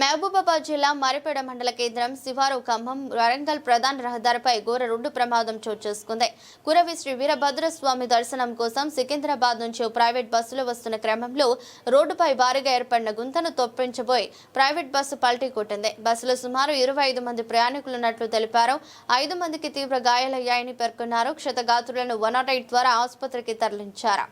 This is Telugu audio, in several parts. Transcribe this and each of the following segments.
మహబూబాబాద్ జిల్లా మరిపేడ మండల కేంద్రం శివారు ఖమ్మం వరంగల్ ప్రధాన రహదారిపై ఘోర రోడ్డు ప్రమాదం చోటు చేసుకుంది. కురవి శ్రీ వీరభద్రస్వామి దర్శనం కోసం సికింద్రాబాద్ నుంచి ప్రైవేట్ బస్సులో వస్తున్న క్రమంలో రోడ్డుపై భారీగా ఏర్పడిన గుంతను తొప్పించబోయి ప్రైవేట్ బస్సు పల్టీ కొట్టింది. బస్సులో సుమారు ఇరవై ఐదు మంది ప్రయాణికులున్నట్లు తెలిపారు. ఐదు మందికి తీవ్ర గాయాలయ్యాయని పేర్కొన్నారు. క్షతగాతులను వన్ నాట్ ఎయిట్ ద్వారా ఆసుపత్రికి తరలించారు.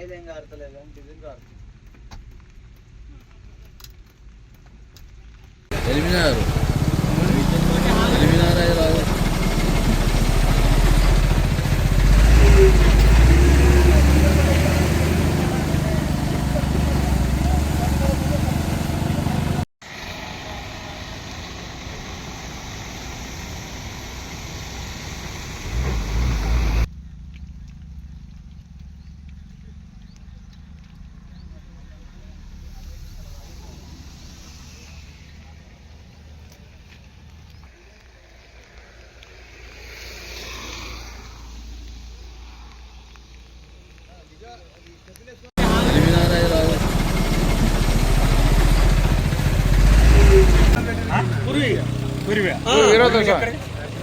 ఆయిల్ ఏం కారుతలేదు కానీ డీజిల్ కారుతుంది ఎలిమినారు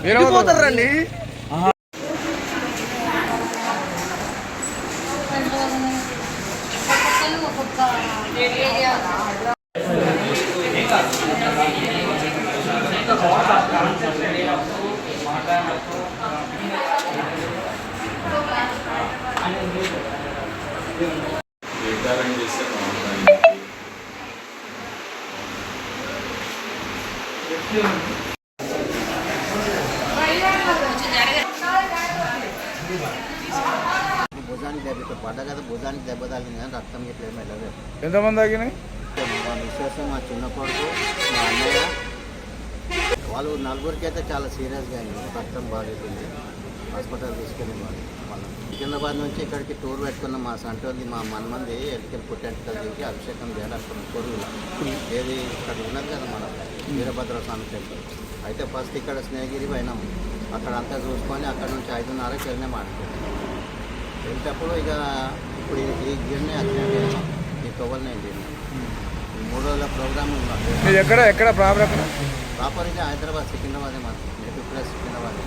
వెళ్ళిపోతారండి నిర్ధారణ చేస్తే బాగుంటుంది భుజానికి దెబ్బ పడ్డ కదా భుజానికి దెబ్బ తగిలింది కానీ రక్తం ఇట్లా ఏమి వెళ్ళలేదు. ఎంతమంది ఆగినాయి మా మిస్సెస్ మా చిన్న కొడుకు మా అన్నయ్య వాళ్ళు నలుగురికి అయితే చాలా సీరియస్గా అయింది. రక్తం బాగైపోయింది. హాస్పిటల్ తీసుకెళ్ళి వాళ్ళు. సికింద్రాబాద్ నుంచి ఇక్కడికి టూర్ పెట్టుకున్న మా సంటోది మా మనమంది ఎటుకెళ్ళి పుట్టెంటుకలు చేసి అభిషేకం చేయాలనుకున్నాం కొడుకులు. ఏది ఇక్కడ ఉన్నది కదా మన వీరభద్ర స్వామి టెంపుల్. అయితే ఫస్ట్ ఇక్కడ స్నేహగిరి పోయినాం. అక్కడ అంతా చూసుకొని అక్కడ నుంచి ఐదున్నరకి వెళ్ళినాం ఆడుకుంటాం వెళ్ళేటప్పుడు ఇక ఇప్పుడు ఈ- గిరిని యాక్సిడెంట్ అయినాం ఈ వెళ్ళినాం ఈ మూడు రోజుల ప్రోగ్రామ్ మీరు ఎక్కడ? ఎక్కడ ప్రాబ్లం ప్రాపర్ ఇది హైదరాబాద్ సికింద్రాబాద్ మాకు నేటివ్ ప్లేస్ సికింద్రాబాద్.